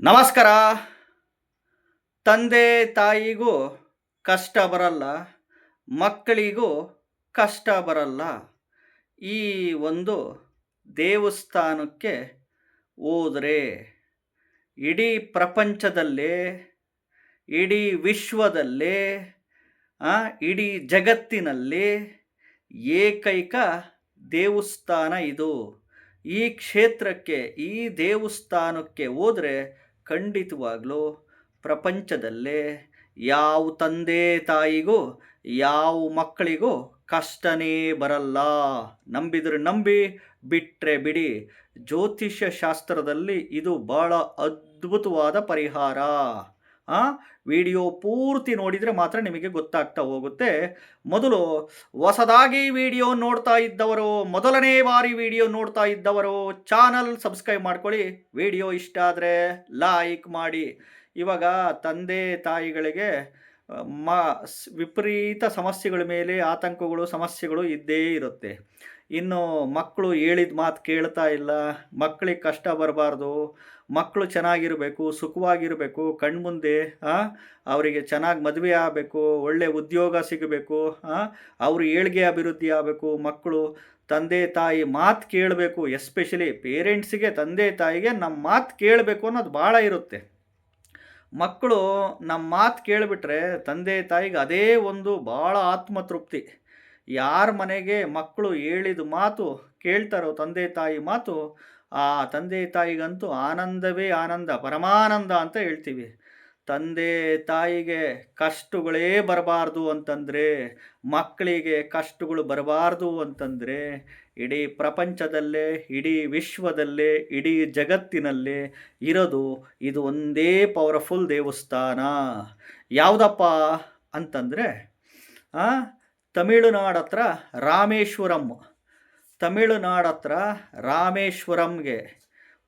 ನಮಸ್ಕಾರ. ತಂದೆ ತಾಯಿಗೂ ಕಷ್ಟ ಬರಲ್ಲ, ಮಕ್ಕಳಿಗೂ ಕಷ್ಟ ಬರಲ್ಲ. ಈ ಒಂದು ದೇವಸ್ಥಾನಕ್ಕೆ ಹೋದರೆ ಇಡೀ ಪ್ರಪಂಚದಲ್ಲೇ, ಇಡೀ ವಿಶ್ವದಲ್ಲೇ ಇಡೀ ಜಗತ್ತಿನಲ್ಲಿ ಏಕೈಕ ದೇವಸ್ಥಾನ ಇದು. ಈ ಕ್ಷೇತ್ರಕ್ಕೆ, ಈ ದೇವಸ್ಥಾನಕ್ಕೆ ಹೋದರೆ ಖಂಡಿತವಾಗ್ಲೂ ಪ್ರಪಂಚದಲ್ಲೇ ಯಾವ ತಂದೆ ತಾಯಿಗೂ ಯಾವ ಮಕ್ಕಳಿಗೂ ಕಷ್ಟನೇ ಬರಲ್ಲ. ನಂಬಿದ್ರೆ ನಂಬಿ ಬಿಟ್ಟರೆ ಬಿಡಿ. ಜ್ಯೋತಿಷ್ಯ ಶಾಸ್ತ್ರದಲ್ಲಿ ಇದು ಭಾಳ ಅದ್ಭುತವಾದ ಪರಿಹಾರ. ಆ? ವಿಡಿಯೋ ಪೂರ್ತಿ ನೋಡಿದರೆ ಮಾತ್ರ ನಿಮಗೆ ಗೊತ್ತಾಗ್ತಾ ಹೋಗುತ್ತೆ. ಮೊದಲು ಹೊಸದಾಗಿ ವಿಡಿಯೋ ನೋಡ್ತಾ ಇದ್ದವರು, ಮೊದಲನೇ ಬಾರಿ ವಿಡಿಯೋ ನೋಡ್ತಾ ಇದ್ದವರು, ಚಾನಲ್ ಸಬ್ಸ್ಕ್ರೈಬ್ ಮಾಡ್ಕೊಳ್ಳಿ. ವಿಡಿಯೋ ಇಷ್ಟ ಆದರೆ ಲೈಕ್ ಮಾಡಿ. ಇವಾಗ ತಂದೆ ತಾಯಿಗಳಿಗೆ ಮ ವಿಪರೀತ ಸಮಸ್ಯೆಗಳ ಮೇಲೆ, ಆತಂಕಗಳು, ಸಮಸ್ಯೆಗಳು ಇದ್ದೇ ಇರುತ್ತೆ. ಇನ್ನು ಮಕ್ಕಳು ಹೇಳಿದ ಮಾತು ಕೇಳ್ತಾ ಇಲ್ಲ, ಮಕ್ಕಳಿಗೆ ಕಷ್ಟ ಬರಬಾರ್ದು, ಮಕ್ಕಳು ಚೆನ್ನಾಗಿರಬೇಕು, ಸುಖವಾಗಿರಬೇಕು, ಕಣ್ಮುಂದೆ ಅವರಿಗೆ ಚೆನ್ನಾಗಿ ಮದುವೆ ಆಗಬೇಕು, ಒಳ್ಳೆ ಉದ್ಯೋಗ ಸಿಗಬೇಕು ಅವರು ಏಳ್ಗೆ ಅಭಿವೃದ್ಧಿ ಆಗಬೇಕು, ಮಕ್ಕಳು ತಂದೆ ತಾಯಿ ಮಾತು ಕೇಳಬೇಕು ಎಸ್ಪೆಷಲಿ ಪೇರೆಂಟ್ಸಿಗೆ ತಂದೆ ತಾಯಿಗೆ ನಮ್ಮ ಮಾತು ಕೇಳಬೇಕು ಅನ್ನೋದು ಭಾಳ ಇರುತ್ತೆ. ಮಕ್ಕಳು ನಮ್ಮ ಮಾತು ಕೇಳಿಬಿಟ್ರೆ ತಂದೆ ತಾಯಿಗೆ ಅದೇ ಒಂದು ಭಾಳ ಆತ್ಮತೃಪ್ತಿ. ಯಾರ ಮನೆಗೆ ಮಕ್ಕಳು ಹೇಳಿದ ಮಾತು ಕೇಳ್ತಾರೋ ತಂದೆ ತಾಯಿ ಮಾತು, ಆ ತಂದೆ ತಾಯಿಗಂತೂ ಆನಂದವೇ ಆನಂದ, ಪರಮಾನಂದ ಅಂತ ಹೇಳ್ತೀವಿ. ತಂದೆ ತಾಯಿಗೆ ಕಷ್ಟಗಳೇ ಬರಬಾರ್ದು ಅಂತಂದರೆ, ಮಕ್ಕಳಿಗೆ ಕಷ್ಟಗಳು ಬರಬಾರ್ದು ಅಂತಂದರೆ, ಇಡೀ ಪ್ರಪಂಚದಲ್ಲೇ, ಇಡೀ ವಿಶ್ವದಲ್ಲೇ, ಇಡೀ ಜಗತ್ತಿನಲ್ಲೇ ಇರೋದು ಇದು ಒಂದೇ ಪವರ್ಫುಲ್ ದೇವಸ್ಥಾನ. ಯಾವುದಪ್ಪ ಅಂತಂದರೆ ತಮಿಳುನಾಡು ಹತ್ರ ರಾಮೇಶ್ವರಂ. ತಮಿಳುನಾಡು ಹತ್ರ ರಾಮೇಶ್ವರಂಗೆ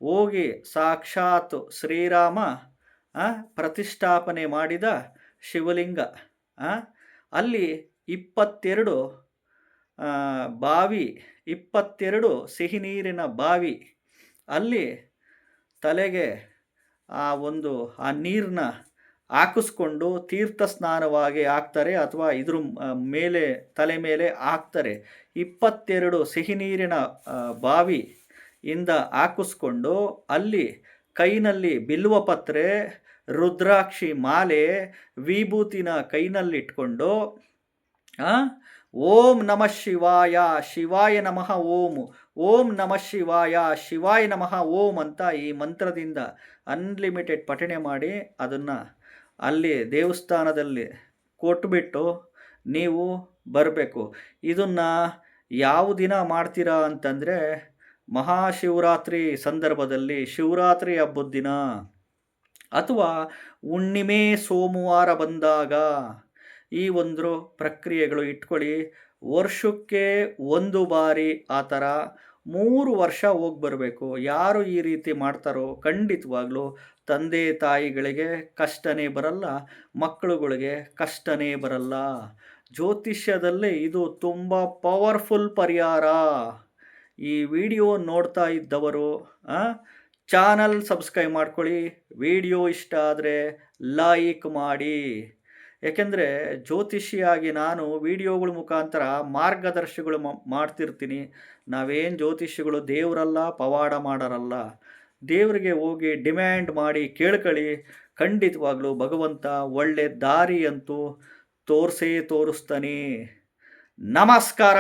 ಹೋಗಿ ಸಾಕ್ಷಾತ್ ಶ್ರೀರಾಮ ಪ್ರತಿಷ್ಠಾಪನೆ ಮಾಡಿದ ಶಿವಲಿಂಗ ಅಲ್ಲಿ ಇಪ್ಪತ್ತೆರಡು ಬಾವಿ, ಇಪ್ಪತ್ತೆರಡು ಸಿಹಿ ನೀರಿನ ಬಾವಿ, ಅಲ್ಲಿ ತಲೆಗೆ ಆ ಒಂದು, ಆ ನೀರನ್ನ ಹಾಕಿಸ್ಕೊಂಡು ತೀರ್ಥ ಸ್ನಾನವಾಗಿ ಹಾಕ್ತಾರೆ ಅಥವಾ ಇದ್ರ ಮೇಲೆ, ತಲೆ ಮೇಲೆ ಹಾಕ್ತಾರೆ. ಇಪ್ಪತ್ತೆರಡು ಸಿಹಿ ನೀರಿನ ಬಾವಿ ಇಂದ ಹಾಕಿಸ್ಕೊಂಡು ಅಲ್ಲಿ ಕೈನಲ್ಲಿ ಬಿಲ್ವಪತ್ರೆ ರುದ್ರಾಕ್ಷಿ ಮಾಲೆ, ವಿಭೂತಿನ ಕೈನಲ್ಲಿಟ್ಕೊಂಡು ಓಂ ನಮಃ ಶಿವಾಯ ಶಿವಾಯ ನಮಃ ಓಂ ಓಂ ನಮಃ ಶಿವಾಯ ಶಿವಾಯ ನಮಃ ಓಂ ಅಂತ ಈ ಮಂತ್ರದಿಂದ ಅನ್ಲಿಮಿಟೆಡ್ ಪಠಣೆ ಮಾಡಿ ಅದನ್ನು ಅಲ್ಲಿ ದೇವಸ್ಥಾನದಲ್ಲಿ ಕೊಟ್ಬಿಟ್ಟು ನೀವು ಬರಬೇಕು. ಇದನ್ನು ಯಾವ ದಿನ ಮಾಡ್ತೀರಾ ಅಂತಂದರೆ ಮಹಾಶಿವರಾತ್ರಿ ಸಂದರ್ಭದಲ್ಲಿ ಶಿವರಾತ್ರಿ ಹಬ್ಬದ ದಿನ. ಅಥವಾ ಹುಣ್ಣಿಮೆ, ಸೋಮವಾರ ಬಂದಾಗ ಈ ಒಂದು ಪ್ರಕ್ರಿಯೆಗಳು ಇಟ್ಕೊಳ್ಳಿ. ವರ್ಷಕ್ಕೆ ಒಂದು ಬಾರಿ ಆ ಥರ ಮೂರು ವರ್ಷ ಹೋಗಿ ಬರಬೇಕು. ಯಾರು ಈ ರೀತಿ ಮಾಡ್ತಾರೋ ಖಂಡಿತವಾಗ್ಲೂ ತಂದೆ ತಾಯಿಗಳಿಗೆ ಕಷ್ಟನೇ ಬರಲ್ಲ, ಮಕ್ಕಳುಗಳಿಗೆ ಕಷ್ಟನೇ ಬರಲ್ಲ. ಜ್ಯೋತಿಷ್ಯದಲ್ಲಿ ಇದು ತುಂಬ ಪವರ್ಫುಲ್ ಪರಿಹಾರ. ಈ ವಿಡಿಯೋ ನೋಡ್ತಾ ಇದ್ದವರು ಚಾನಲ್ ಸಬ್ಸ್ಕ್ರೈಬ್ ಮಾಡ್ಕೊಳ್ಳಿ. ವಿಡಿಯೋ ಇಷ್ಟ ಆದರೆ ಲೈಕ್ ಮಾಡಿ. ಯಾಕೆಂದರೆ ಜ್ಯೋತಿಷಿಯಾಗಿ ನಾನು ವಿಡಿಯೋಗಳ ಮುಖಾಂತರ ಮಾರ್ಗದರ್ಶಿಗಳು ಮಾಡ್ತಿರ್ತೀನಿ. ನಾವೇನು ಜ್ಯೋತಿಷಿಗಳು ದೇವರಲ್ಲ, ಪವಾಡ ಮಾಡೋರಲ್ಲ. ದೇವರಿಗೆ ಹೋಗಿ ಡಿಮ್ಯಾಂಡ್ ಮಾಡಿ ಕೇಳ್ಕೊಳ್ಳಿ ಖಂಡಿತವಾಗ್ಲೂ ಭಗವಂತ ಒಳ್ಳೆ ದಾರಿ ಅಂತೂ ತೋರಿಸೇ ತೋರಿಸ್ತಾನೆ. ನಮಸ್ಕಾರ!